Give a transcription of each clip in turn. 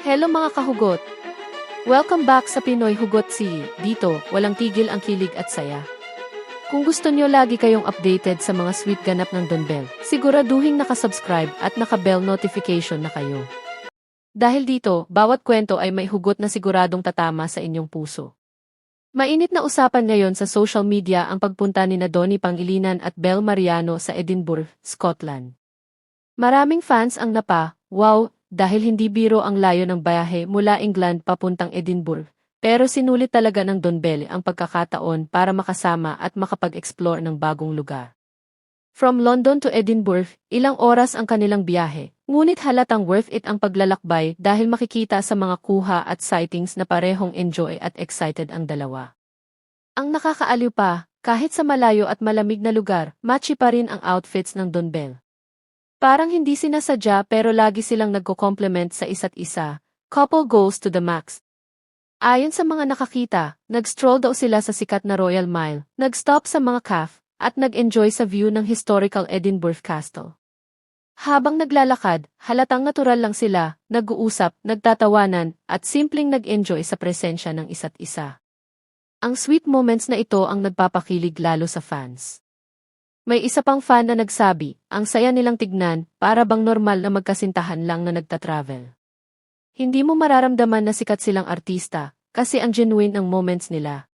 Hello mga kahugot! Welcome back sa Pinoy Hugot Si. Dito, walang tigil ang kilig at saya. Kung gusto nyo lagi kayong updated sa mga sweet ganap ng Don Bell, siguraduhin nakasubscribe at naka-bell notification na kayo. Dahil dito, bawat kwento ay may hugot na siguradong tatama sa inyong puso. Mainit na usapan ngayon sa social media ang pagpunta ni na Pangilinan at Belle Mariano sa Edinburgh, Scotland. Maraming fans ang napa, wow, dahil hindi biro ang layo ng bayahe mula England papuntang Edinburgh, pero sinulit talaga ng Don Bell ang pagkakataon para makasama at makapag-explore ng bagong lugar. From London to Edinburgh, ilang oras ang kanilang biyahe, ngunit halatang worth it ang paglalakbay dahil makikita sa mga kuha at sightings na parehong enjoy at excited ang dalawa. Ang nakakaaliw pa, kahit sa malayo at malamig na lugar, matchy pa rin ang outfits ng Don Bell. Parang hindi sinasadya pero lagi silang nagko-complement sa isa't isa. Couple goals to the max. Ayon sa mga nakakita, nag-stroll daw sila sa sikat na Royal Mile, nag-stop sa mga cafe, at nag-enjoy sa view ng historical Edinburgh Castle. Habang naglalakad, halatang natural lang sila, nag-uusap, nagtatawanan, at simpleng nag-enjoy sa presensya ng isa't isa. Ang sweet moments na ito ang nagpapakilig lalo sa fans. May isa pang fan na nagsabi, ang saya nilang tignan, para bang normal na magkasintahan lang na nagta-travel. Hindi mo mararamdaman na sikat silang artista, kasi ang genuine ang moments nila.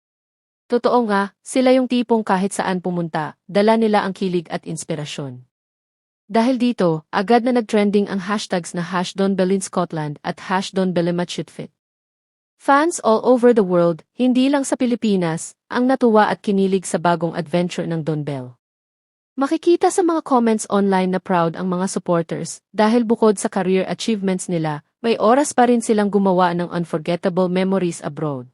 Totoo nga, sila yung tipong kahit saan pumunta, dala nila ang kilig at inspirasyon. Dahil dito, agad na nag-trending ang hashtags na hash at hash. Fans all over the world, hindi lang sa Pilipinas, ang natuwa at kinilig sa bagong adventure ng Don Bell. Makikita sa mga comments online na proud ang mga supporters dahil bukod sa career achievements nila, may oras pa rin silang gumawa ng unforgettable memories abroad.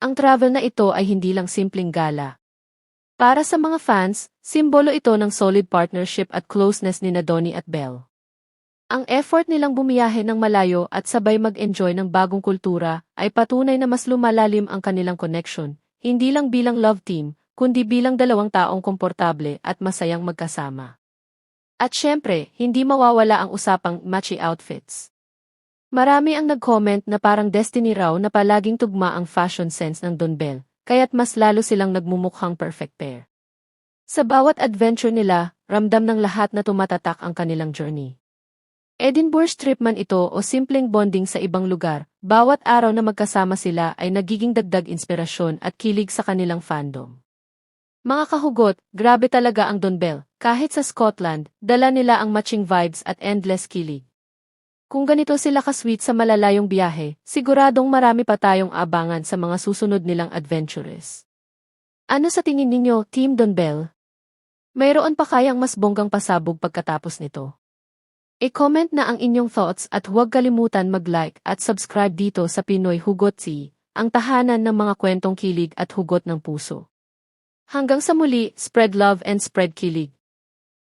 Ang travel na ito ay hindi lang simpleng gala. Para sa mga fans, simbolo ito ng solid partnership at closeness ni Donnie at Belle. Ang effort nilang bumiyahe ng malayo at sabay mag-enjoy ng bagong kultura ay patunay na mas lumalalim ang kanilang connection, hindi lang bilang love team, kundi bilang dalawang taong komportable at masayang magkasama. At syempre, hindi mawawala ang usapang matchy outfits. Marami ang nag-comment na parang destiny raw na palaging tugma ang fashion sense ng Don Bell, kaya't mas lalo silang nagmumukhang perfect pair. Sa bawat adventure nila, ramdam ng lahat na tumatatak ang kanilang journey. Edinburgh trip man ito o simpleng bonding sa ibang lugar, bawat araw na magkasama sila ay nagiging dagdag inspirasyon at kilig sa kanilang fandom. Mga kahugot, grabe talaga ang Don Bell. Kahit sa Scotland, dala nila ang matching vibes at endless kilig. Kung ganito sila kasweet sa malalayong biyahe, siguradong marami pa tayong abangan sa mga susunod nilang adventures. Ano sa tingin ninyo, Team Don Bell? Mayroon pa kayang mas bonggang pasabog pagkatapos nito? I-comment na ang inyong thoughts at huwag kalimutan mag-like at subscribe dito sa Pinoy Hugot Si, ang tahanan ng mga kwentong kilig at hugot ng puso. Hanggang sa muli, spread love and spread kilig.